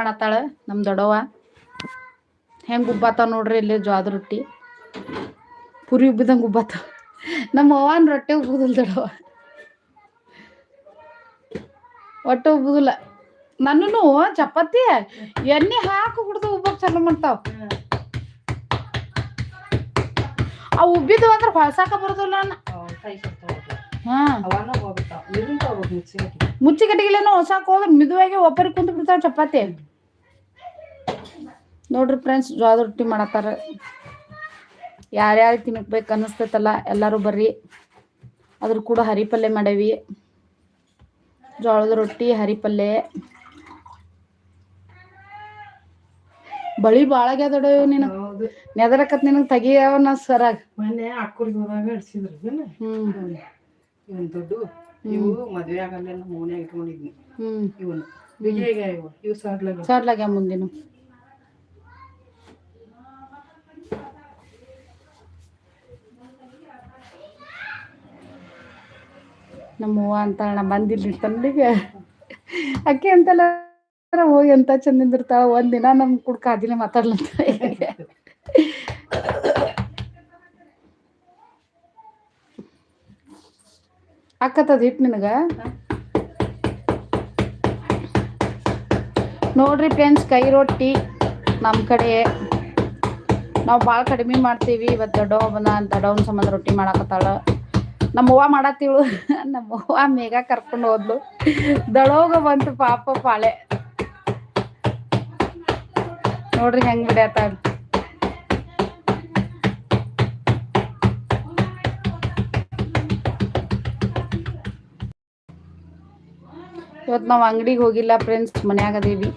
ಮಾಡತ್ತಾಳ ನಮ್ಮ ದೊಡವ ಹೆಂಗೆ ಉಬ್ಬಾತಾವ ನೋಡ್ರಿ ಇಲ್ಲಿ ಜ್ವಾದ ರೊಟ್ಟಿ. ಪುರಿ ಉಬ್ಬಿದಂಗೆ ಉಬ್ಬಾತಾವ ನಮ್ಮ ಅವ್ವನ ರೊಟ್ಟಿ ಉಬ್ಬುದಿಲ್ಲ ದೊಡವ ಒಟ್ಟು ಉಬ್ಬುದಿಲ್ಲ. ನನ್ನೂ ಚಪಾತಿ ಎಣ್ಣೆ ಹಾಕಿ ಕುಡ್ದು ಉಬ್ಬಕ್ಕೆ ಚಲೋ ಮಾಡ್ತಾವ. ಆ ಉಬ್ಬಿದ್ದು ಅಂದ್ರೆ ಹೊಳ್ಸಾಕ ಬರೋದಿಲ್ಲ ನಾನು ಹಾಂ. ಅವನ್ನ ಹೋಗಿ ನೀರಿನ ಹೋಗ್ಬೇಕು ಮಿಕ್ಸಿ ಮುಚ್ಚಿ ಕಟ್ಟಿಗೆಲೇನೋ ಹೊಸಾಕ್ ಹೋದ್ರೆ ಮಿದುವಾಗಿ ಒಬ್ಬರಿಗೆ ಕುಂತು ಬಿಡ್ತಾವ ಚಪಾತಿ. ನೋಡ್ರಿ ಫ್ರೆಂಡ್ಸ್ ಜೋಳದ ರೊಟ್ಟಿ ಮಾಡತ್ತಾರ. ಯಾರ್ಯಾರು ತಿನ್ನಬೇಕು ಅನ್ನಿಸ್ತೈತಲ್ಲ ಎಲ್ಲರೂ ಬರ್ರಿ. ಅದ್ರ ಕೂಡ ಹರಿ ಪಲ್ಯ ಮಾಡೇವಿ. ಜೋಳದ ರೊಟ್ಟಿ ಹರಿ ಪಲ್ಯ ಬಳಿ ಭಾಳ ಆಗ್ಯಾದೊಡವ್ ನೀನು. ನೆದರಕತ್ ನಿನಗೆ ನಾ ಸರಾಗ. ಮೊನ್ನೆ ಅಕ್ಕೂರಿಗೆ ಹೋದಾಗ ಹಿಡ್ಸಿದ್ರು ಇವನ್ ದೊಡ್ಡ ಇವು ಮದ್ವೆ ಆಗಲ್ಲ ಮೂನ್ಯಾಗ ಇಟ್ಕೊಂಡಿದ್ನಿ. ಇವನು. ಬಿಗಿಯಾಗ ಇವು ಸರ್ಲಾಗ ಸಾರ್ಲಾಗ ಮುಂದಿನ. ನಮ್ಮ ಅಂತ ನಾ ತಂದಿಗೆ ಅಕ್ಕಿ ಅಂತಲ್ಲ ಹೋಗಿ ಎಂತ ಚಂದಿಂದಿರ್ತಾಳ ದಿನ ನಮ್ ಕುಡ್ಕ ಅದಿನ ಮಾತಾಡ್ಲಂತ ಅಕ್ಕತ್ತದ ಹಿಟ್ ನಿನಗ? ನೋಡ್ರಿ ಫ್ರೆಂಡ್ಸ್ ಕೈ ರೊಟ್ಟಿ ನಮ್ಮ ಕಡೆ. ನಾವು ಭಾಳ ಕಡಿಮೆ ಮಾಡ್ತೀವಿ, ಇವತ್ತು ದೊಡ್ಡವ ಬಂದ ದೊಡ್ಡವನ ಸಂಬಂಧ ರೊಟ್ಟಿ ಮಾಡಾಕತ್ತಾಳ. ನಮ್ಮ ಮಾಡತ್ತಿಳು ನಮ್ಮವ್ವ ಮೇಗ ಕರ್ಕೊಂಡು ಹೋದ್ಲು. ದಳೋಗ ಬಂತು ಪಾಪ ಪಾಳೆ. ನೋಡ್ರಿ ಹೆಂಗ್ ಬಿಡ್ಯಾತಾಳ ಇವತ್ತು ನಾವು ಅಂಗಡಿಗೆ ಹೋಗಿಲ್ಲ ಫ್ರೆಂಡ್ಸ್ ಮನ್ಯಾಗ ಅದೀವಿ.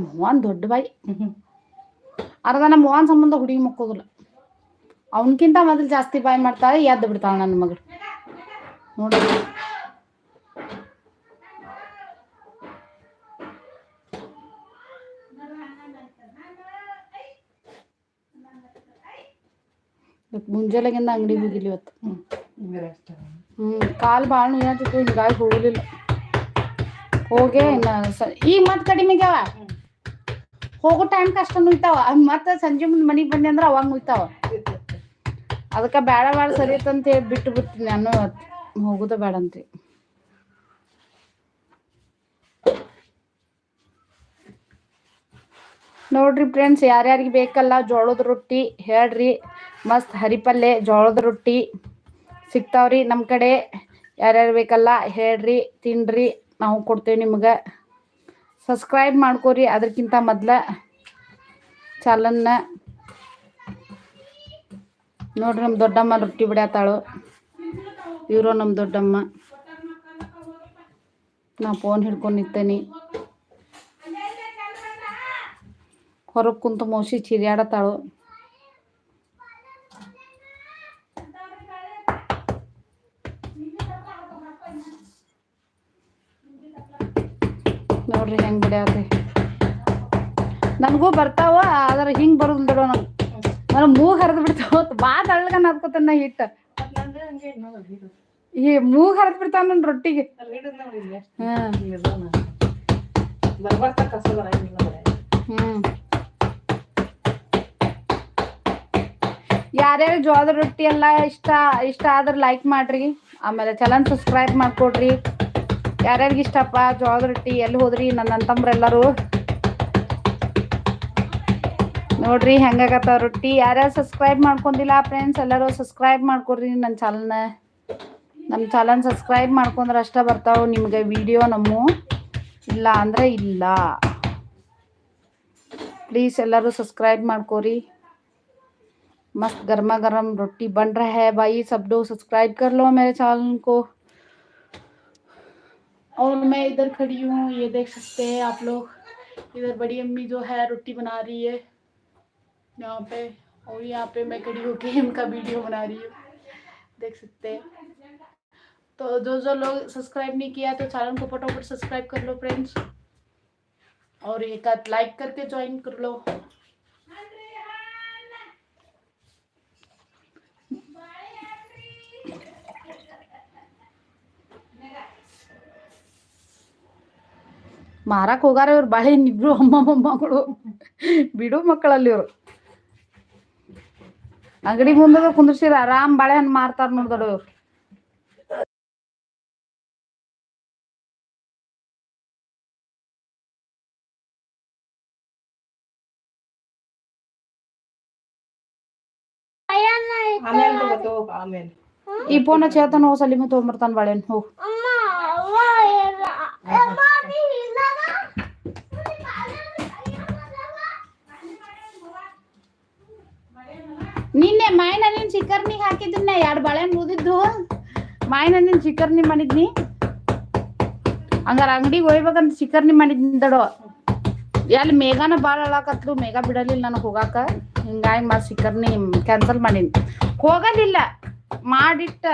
ಮೋಹನ್ ದೊಡ್ಡ ಬಾಯಿ. ಅರ್ಧ ನಮ್ಮ ಮೋಹನ್ ಸಂಬಂಧ ಹುಡುಗಿ ಮಕ್ಕೋದಿಲ್ಲ. ಅವನಕ್ಕಿಂತ ಮೊದಲು ಜಾಸ್ತಿ ಬಾಯಿ ಮಾಡ್ತಾಳೆ, ಎದ್ದು ಬಿಡ್ತಾಳೆ ನನ್ನ ಮಗಳು. ನೋಡಿ. ಮುಂಜಾನೆಗಿಂದ ಅಂಗಡಿಗೆ ಹೋಗಿಲ್ಲ ಇವತ್ತು. ಹ್ಞೂ ಕಾಲು ಭಾಳ ನೋಯ್ತಿತ್ತು ಹಿಂಗಾಗಿ ಹೋಗಲಿಲ್ಲ. ಹೋಗೇ ಇನ್ನು ಈಗ ಮತ್ತೆ ಕಡಿಮೆ ಆಗ್ಯಾವ ಹೋಗೋ ಟೈಮ್ ಕಷ್ಟ ನೋಯ್ತಾವ. ಮತ್ತೆ ಸಂಜೆ ಮುಂದೆ ಮನೆಗೆ ಬಂದೆ ಅಂದ್ರೆ ಅವಾಗ ನುಯ್ತಾವ. ಅದಕ್ಕೆ ಬೇಡ ಬೇಡ ಸರಿ ಅಂತ ಹೇಳಿ ಬಿಟ್ಟು ಬಿಡ್ತೀನಿ ನಾನು ಹೋಗುದ ಬೇಡ ಅಂತ್ರಿ ನೋಡ್ರಿ ಫ್ರೆಂಡ್ಸ್ ಯಾರ್ಯಾರಿಗೆ ಬೇಕಲ್ಲ ಜೋಳದ ರೊಟ್ಟಿ ಹೇಳ್ರಿ. ಮಸ್ತ್ ಹರಿಪಲ್ಲೆ, ಜೋಳದ ರೊಟ್ಟಿ ಸಿಗ್ತಾವ್ರಿ ನಮ್ಮ ಕಡೆ. ಯಾರ್ಯಾರು ಬೇಕಲ್ಲ ಹೇಳ್ರಿ, ತಿನ್ರಿ. ನಾವು ಕೊಡ್ತೇವೆ ನಿಮ್ಗೆ. ಸಬ್ಸ್ಕ್ರೈಬ್ ಮಾಡ್ಕೋರಿ. ಅದಕ್ಕಿಂತ ಮೊದ್ಲ ಚಾಲನ್ನ ನೋಡ್ರಿ ನಮ್ಮ ದೊಡ್ಡಮ್ಮ ರೊಟ್ಟಿ ಬಿಡ್ಯಾತಾಳು. ಇವರು ನಮ್ಮ ದೊಡ್ಡಮ್ಮ. ನಾ ಫೋನ್ ಹಿಡ್ಕೊಂಡು ನಿಂತೇನಿ. ಹೊರಗೆ ಕುಂತು ಮೋಸಿ ಚಿರಿಯಾಡತಾಳು. ನೋಡ್ರಿ, ಹೆಂಗ್ ಬಿಡ್ಯಾವ್ರಿ ನನಗೂ ಬರ್ತಾವ, ಆದ್ರೆ ಹಿಂಗ್ ಬರೋದಿಲ್ಲ ಬಿಡೋ ನಂಗೆ ನನ್ ಮೂಗ್ ಹರಿದು ಬಿಡ್ತಾವ ಬಾ ತಳ್ಳಗ ನಾದ್ಕೋತಾನ ನಾ ಹಿಟ್ಟು. ಈ ಮೂಗ್ ಹರಿದು ಬಿಡ್ತಾವ ನನ್ನ ರೊಟ್ಟಿಗೆ. ಯಾರ್ಯಾರು ಜೋಳದ ರೊಟ್ಟಿ ಎಲ್ಲ ಇಷ್ಟ ಇಷ್ಟ ಆದ್ರೆ ಲೈಕ್ ಮಾಡ್ರಿ. ಆಮೇಲೆ ಚಲನ್ ಸಬ್ಸ್ಕ್ರೈಬ್ ಮಾಡ್ಕೊಡ್ರಿ. ಯಾರ್ಯಾರಿಗೆ ಇಷ್ಟಪ್ಪ ಜೋಳದ ರೊಟ್ಟಿ ಎಲ್ಲಿ ಹೋದ್ರಿ ನನ್ನ ಅಂತಂಬ್ರೆಲ್ಲರೂ ನೋಡ್ರಿ ಹೆಂಗಾಗತ್ತಾವ ರೊಟ್ಟಿ ಯಾರ್ಯಾರು ಸಬ್ಸ್ಕ್ರೈಬ್ ಮಾಡ್ಕೊಂಡಿಲ್ಲ ಫ್ರೆಂಡ್ಸ್ ಎಲ್ಲರೂ ಸಬ್ಸ್ಕ್ರೈಬ್ ಮಾಡ್ಕೊಡ್ರಿ ನನ್ನ ಚಾನಲ್ನ ನಮ್ಮ ಚಾನಲ್ ಸಬ್ಸ್ಕ್ರೈಬ್ ಮಾಡ್ಕೊಂಡ್ರೆ ಅಷ್ಟೇ ಬರ್ತಾವೆ ನಿಮಗೆ ವಿಡಿಯೋ ನಮ್ಮ ಇಲ್ಲ ಅಂದರೆ ಇಲ್ಲ प्लीज़ ಎಲ್ಲರೂ सब्सक्राइब ಮಾಡ್ಕೋರಿ मस्त गर्मा गर्म रोटी बन रहा है भाई सब लोग सब्सक्राइब कर लो मेरे चैनल को और मैं इधर खड़ी हूँ, ये देख सकते हैं आप लोग। इधर बड़ी अम्मी जो है, रोटी बना रही है यहाँ पे, और यहाँ पे मैं खड़ी होके इनका वीडियो बना रही हूँ। देख सकते हैं। तो जो जो लोग सब्सक्राइब नहीं किया तो चैनल को फटाफट सब्सक्राइब कर लो फ्रेंड्स और एक लाइक करके ज्वाइन कर लो। ಮಾರಕ್ ಹೋಗಾರ ಇವ್ರು ಬಾಳೆ ಇಬ್ರು ಅಮ್ಮ ಮೊಮ್ಮಗಳು ಬಿಡು ಮಕ್ಕಳಲ್ಲಿ ಇವ್ರು. ಅಂಗಡಿ ಮುಂದೆ ಕುಂದ್ರಿಸಿರ ಆರಾಮ್ ಬಾಳೆಹಣ್ಣು ಮಾರ್ತಾರ ನೋಡ್ದಡ ಇವ್ರು ಈ ಫೋನ್ ಚೇತನ ಹೋಗಿ ಸಲಿಮ ತೊಗೊಂಬರ್ತಾನ ಬಾಳೆಹಣ್ಣು ಹೋಗ್. ನಿನ್ನೆ ಮಾಯಿನ ಚಿಕರ್ನಿ ಹಾಕಿದ್ನ ಎರಡು ಬಾಳೆ ಮುದಿದ್ದು ಮಾಯಿನ ಚಿಕರ್ನಿ ಮಾಡಿದ್ನಿ. ಹಂಗಾರ ಅಂಗಡಿಗೆ ಹೋಗ್ಬೇಕಂತ ಚಿಕರ್ನಿ ಮಾಡಿದ್ನಿ ದಡೋ. ಎಲ್ಲಿ ಮೇಘಾನ ಭಾಳ ಅಳಾಕತ್ಲು, ಮೇಘ ಬಿಡಲಿಲ್ಲ ನನಗೆ ಹೋಗಾಕ. ಹಿಂಗಾಗಿ ಮತ್ತೆ ಚಿಕರ್ನಿ ಕ್ಯಾನ್ಸಲ್ ಮಾಡೀನಿ. ಹೋಗಲಿಲ್ಲ. ಮಾಡಿಟ್ಟ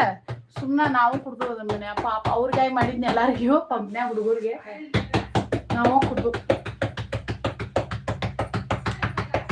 ಸುಮ್ಮನೆ ನಾವು ಕುಡ್ದು ಮನೆ ಪಾಪ ಅವ್ರಿಗಾಗಿ ಮಾಡಿದ್ನಿ ಎಲ್ಲರಿಗೂ ಕಂಪ್ನ್ಯಾಗ ಹುಡುಗರಿಗೆ. ನಾವು ಕುಡ್ದು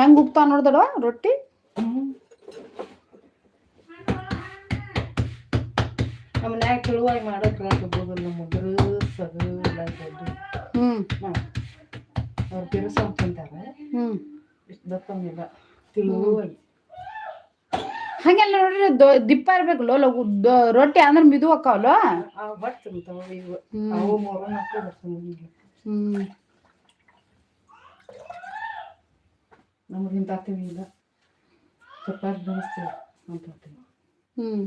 ಹೆಂಗ್ ಉಪ್ತಾ ನೋಡ್ದಡ ರೊಟ್ಟಿ? ನಮ್ಮ ಮನ್ಯಾಗ ತಿಳುವಾಗಿ ಹ್ಮ್. ಅವ್ರು ಬಿರುಸ ತಿಂತಾರೆ. ಹ್ಮ್. ಇಷ್ಟು ದಪ್ಪಂಗಿಲ್ಲ ತಿಳುವಾಗಿ ಹಂಗೆಲ್ಲ ನೋಡ್ರಿ ದಿಪ್ಪ ಇರ್ಬೇಕು ಲಗು ರೊಟ್ಟಿ ಅಂದ್ರೆ ಮಿದು ಅಕ್ಕಾವಲ್ಲ ಅವು ಬಟ್ ತಿಂತಾವ ಇವು. ಅವು ಮೂರು ನಾಲ್ಕು ಬರ್ತವೆ ಹ್ಮ್. ನಮ್ಗೆ ಇಂತಾತೀವಿ ಇಲ್ಲ ಚಪಾತಿ ಬೆಳೆಸ್ತೀವಿ ಅಂತಾತೀವಿ ಹ್ಮ್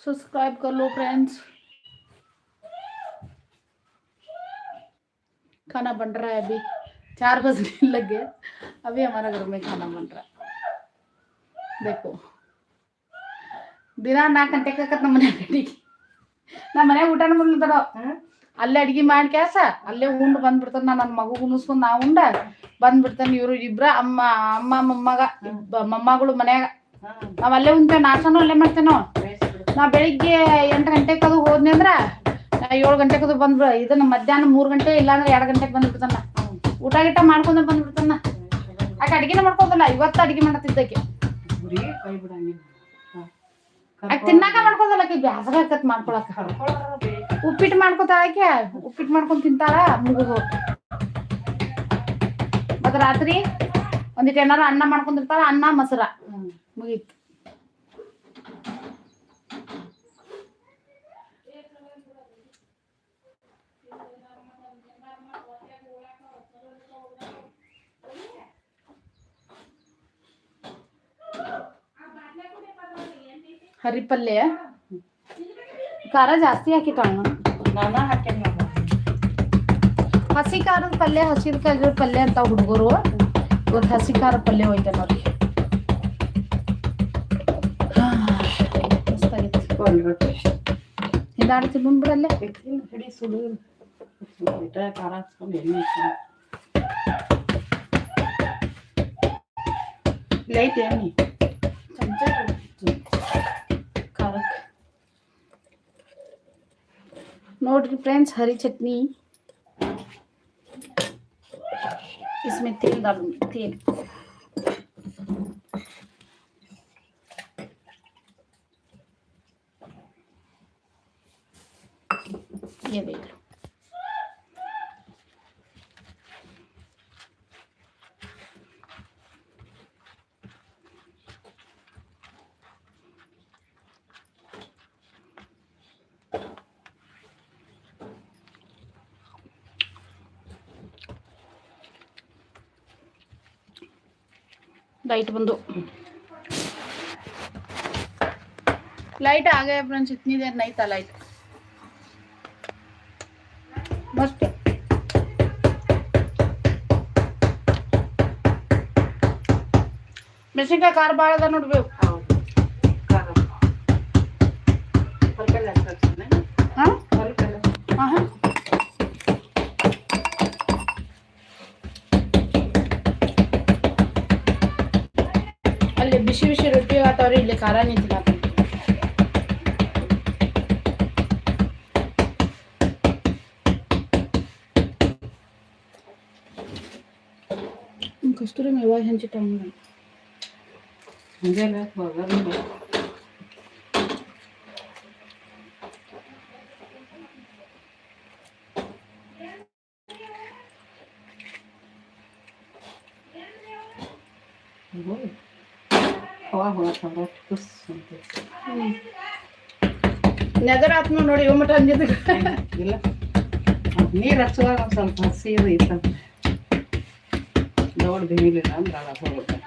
सब्सक्राइब कर लो फ्रेंड्स खाना बन रहा है अभी चार बजने लगे अभी हमारा घर में खाना बन रहा है देखो ದಿನ ನಾಲ್ಕು ಗಂಟೆಗೆ ಆಕತ್ ನಮ್ಮ ಮನೆ ಅಡಿಗೆ ನಮ್ಮ ಮನ್ಯಾಗ ಊಟನ ಮಾಡ್ಲತ್ತಾರ ಅಲ್ಲೇ ಅಡಿಗೆ ಮಾಡಿ ಕ್ಯಾಸ ಅಲ್ಲೇ ಉಂಡ್ ಬಂದ್ಬಿಡ್ತಾನ ನಾ ನನ್ನ ಮಗು ಉಣಿಸ್ಕೊಂಡ್ ನಾ ಉಂಡ. ಬಂದ್ಬಿಡ್ತಾನೆ ಇವ್ರು ಇಬ್ರ ಅಮ್ಮ ಅಮ್ಮ, ಮೊಮ್ಮಗ ಮೊಮ್ಮಗಳು ಮನ್ಯಾಗ. ನಾವ್ ಅಲ್ಲೇ ಉಂತೇವ್ ನಾಷ್ಟನೂ ಅಲ್ಲೇ ಮಾಡ್ತೇವ್ ನಾವು. ನಾ ಬೆಳಿಗ್ಗೆ ಎಂಟು ಗಂಟೆಗೆ ಅದು ಹೋದ್ನಿ ಅಂದ್ರ ಏಳು ಗಂಟೆಗೆ ಅದು ಬಂದ್ಬಿಡ ಇದನ್ನ ಮಧ್ಯಾಹ್ನ ಮೂರ್ ಗಂಟೆ ಇಲ್ಲಾಂದ್ರೆ ಎರಡು ಗಂಟೆಗೆ ಬಂದ್ಬಿಡ್ತಾನ. ಊಟ ಗಿಟ ಮಾಡ್ಕೊಂಡ ಬಂದ್ಬಿಡ್ತಾನ. ಆಕೆ ಅಡಿಗೆನ ಮಾಡ್ಕೋದಲ್ಲ ಇವತ್ತು ಅಡಿಗೆ ಮಾಡತ್ತಿದ್ದಕ್ಕೆ. ಆಕೆ ತಿನ್ನಾಕ ಮಾಡ್ಕೋದಲ್ಲ ಆಕಿ ಬ್ಯಾಸರ ಆಕತ್ ಮಾಡ್ಕೊಳಕ. ಉಪ್ಪಿಟ್ಟು ಮಾಡ್ಕೊತಾಳ ಆಕೆ ಉಪ್ಪಿಟ್ಟು ಮಾಡ್ಕೊಂಡ್ ತಿಂತಾಳ ಮುಗುದು ಮತ್ತ ರಾತ್ರಿ ಒಂದಿಟ್ಟು ಏನಾರ ಅನ್ನ ಮಾಡ್ಕೊಂಡಿರ್ತಾಳ ಅನ್ನ ಮೊಸರ. ಮುಗೀತು. ಹರಿ ಪಲ್ಯ ಖಾರ ಜಾಸ್ತಿ ಹಾಕಿಟ್ಟಾಳ ನಾನ ಹಾಕ್ತೇನೆ ಹಸಿ ಖಾರದ ಪಲ್ಯ ಹಸಿದ ಕಾಯಿ ಪಲ್ಯ ಅಂತ ಹುಡುಗರು ಇವತ್ತು ಹಸಿ ಖಾರ ಪಲ್ಯ ಹೋಯ್ತೆ ನೋಡಿ ಮಸ್ತಾಗೈತಿ ಒಂದು ರೊಟ್ಟಿ ಹಿಂದಾಡ್ತಿ ಬಂದ್ಬಿಡಲ್ಲೇ ಎತ್ತಿನ ಹಿಡಿ ಸುಡು ಬಿಟ್ಟ ಖಾರ ಹಚ್ಕೊಂಡು ಎಣ್ಣೆ ಹಚ್ಕೊಂಡು ಲೈಟ್ ಎಣ್ಣೆ नोडल फ्रेंड्स हरी चटनी। इसमें तेल डालूँगी तेल। ಲೈಟ್ ಬಂದು लाइट आ गया फ्रेंड्स इतनी देर नहीं था लाइट मस्त ಮೆಣಸಿನ್ಕಾಯಿ ಖಾರ ಭಾಳ ಅದ ನೋಡ್ಬೇಕು ಬಿಸಿ ಬಿಸಿ ರೊಟ್ಟಿ ಆತವ್ರಿ ಇಲ್ಲಿ ಖಾರ ನಿಂತಿಲ್ಲ ಕಸ್ತೂರಿ ಮೇವ ಹಂಚಿಟ್ಟ ಮುಂಜಾನೆ ನೆದರ್ ಆತ್ಮ ನೋಡಿ ಇವ್ ಮಟ ಅಂದಿದ್ದು ಇಲ್ಲ. ನೀರು ಹಚ್ಚುವಾಗ ಸ್ವಲ್ಪ ಹಸಿ ಇದು ಇತ್ತ ದೊಡ್ಡ ಬೇಯಲಿಲ್ಲ ಅಂದ್ರೆ ಅಲ್ಲ ಹೋಗ್ಬೇಕು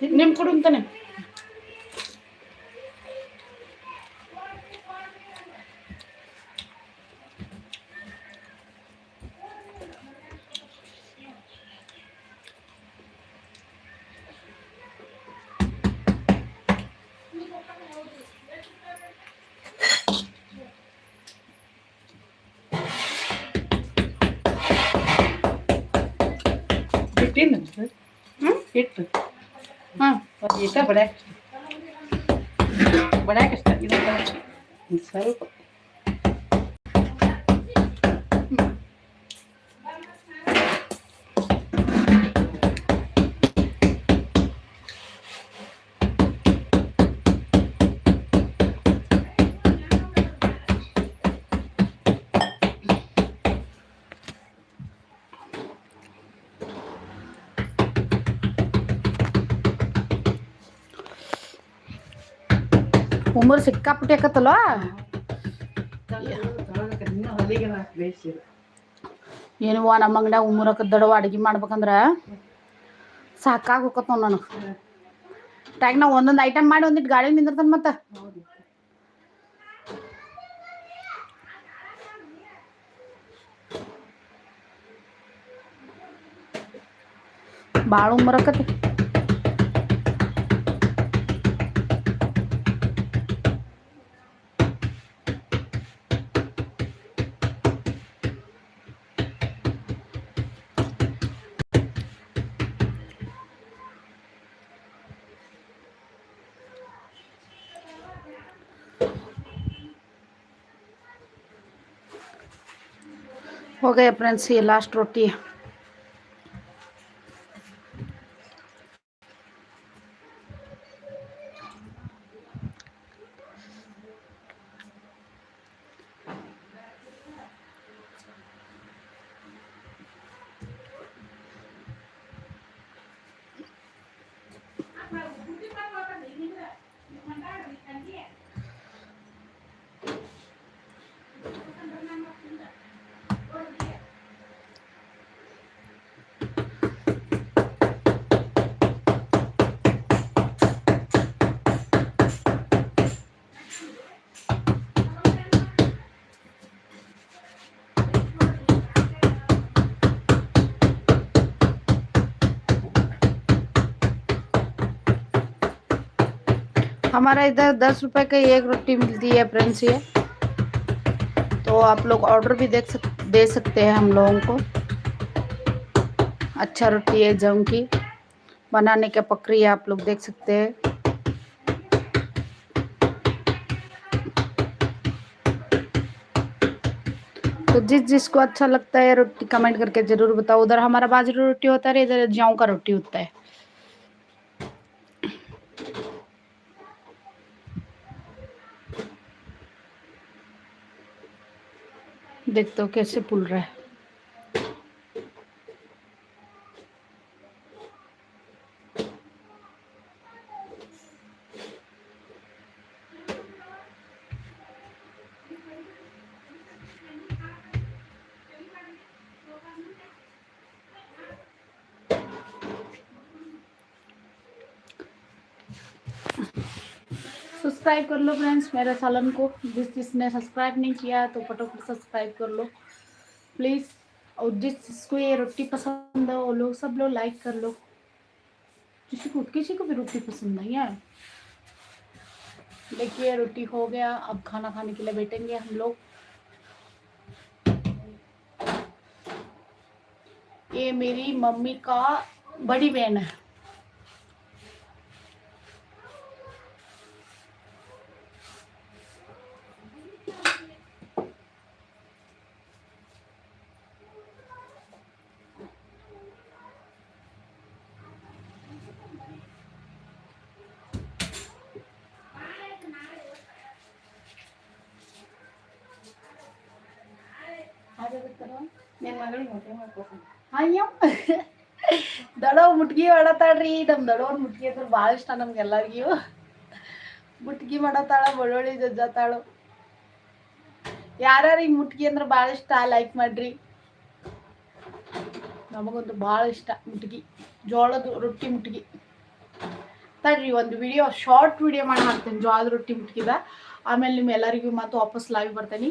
ಸಾಕ ನಿಮ್ ಕೊಡು ಅಂತಾನೆ. ಹಿಟ್ಟಿನ ಹ್ಞೂ ಹಿಟ್ಟು ಹಾಂ. ಒಂದು ಈಟ ಬಡ್ಯಾಕ ಬಡ್ಯಾಕ ಇಷ್ಟ ಇದು ಸ್ವಲ್ಪ. ಉಮರ್ ಸಿಕ್ಕಾಪಟ್ಟೆ ಆಕತ್ತಲ್ವ ಏನವ್ವ, ನಮ್ಮ ಅಂಗಡ್ಯಾಗ ದಡವ ಅಡ್ಗೆ ಮಾಡ್ಬೇಕಂದ್ರ? ಸಾಕಾಗಿ ಹೋಗತ್ ನನಗೆ. ಟ್ಯಾಗ್ ನಾವು ಒಂದೊಂದು ಐಟಮ್ ಮಾಡಿ ಒಂದಿಟ್ಟು ಗಾಳಿ ನಿಂದಿರ್ತಾನೆ ಮತ್ತೆ? ಭಾಳ ಉಮರಕತಿ ಹೋಗಯ್ಯ ಫ್ರೆಂಡ್ಸ್ ಈ ಲಾಸ್ಟ್ ರೊಟ್ಟಿ. हमारा इधर दस रुपए का एक रोटी मिलती है फ्रेंड्स ये। तो आप लोग ऑर्डर भी देख सक, दे सकते हैं हम लोगों को। अच्छा रोटी है जम की। बनाने का प्रक्रिया आप लोग देख सकते हैं। तो जिस जिसको अच्छा लगता है रोटी कमेंट करके ज़रूर बताओ। उधर हमारा बाजरा रोटी होता है, इधर जाऊँ का रोटी होता है। देखते हो कैसे पुल रहा है। सब्सक्राइब कर लो फ्रेंड्स, मेरे सालन को। जिस जिसने सब्सक्राइब नहीं किया तो फटोफट सब्सक्राइब कर लो। प्लीज़ और जिस जिसको ये रोटी पसंद है, वो लोग सब लोग लाइक कर लो। किसी को किसी को भी रोटी पसंद नहीं है। देखिए, रोटी हो गया। अब खाना खाने के लिए बैठेंगे हम लोग। ये मेरी मम्मी का बड़ी बहन है। ಅಯ್ಯೋ. ಮುಟ್ಗಿ ಮಾಡತಾಳ್ರಿ ನಮ್ ದಡವ್ರ ಮುಟ್ಗಿ ಅಂದ್ರೆ ಭಾಳ ಇಷ್ಟ ನಮ್ಗೆಲ್ಲರಿಗೂ ಮುಟ್ಗಿ ಮಾಡತಾಳ ಬಳ್ಳೊಳ್ಳಿ ಜಜ್ಜತಾಳು ಯಾರ್ಯಾರು ಈ ಮುಟ್ಗಿ ಅಂದ್ರೆ ಭಾಳ ಇಷ್ಟ ಲೈಕ್ ಮಾಡ್ರಿ. ನಮಗೊಂದು ಭಾಳ ಇಷ್ಟ ಮುಟ್ಗಿ. ಜೋಳದ ರೊಟ್ಟಿ ಮುಟ್ಗಿ. ತಡ್ರಿ, ಒಂದು ವಿಡಿಯೋ ಶಾರ್ಟ್ ವಿಡಿಯೋ ಮಾಡಿ ಮಾಡ್ತೇನೆ. ಜೋಳದ ರೊಟ್ಟಿ ಮುಟ್ಗಿದ. ಆಮೇಲೆ ನಿಮ್ಮ ಎಲ್ಲರಿಗೂ ಮತ್ತೆ ವಾಪಸ್ ಲೈವ್ ಬರ್ತೇನೆ.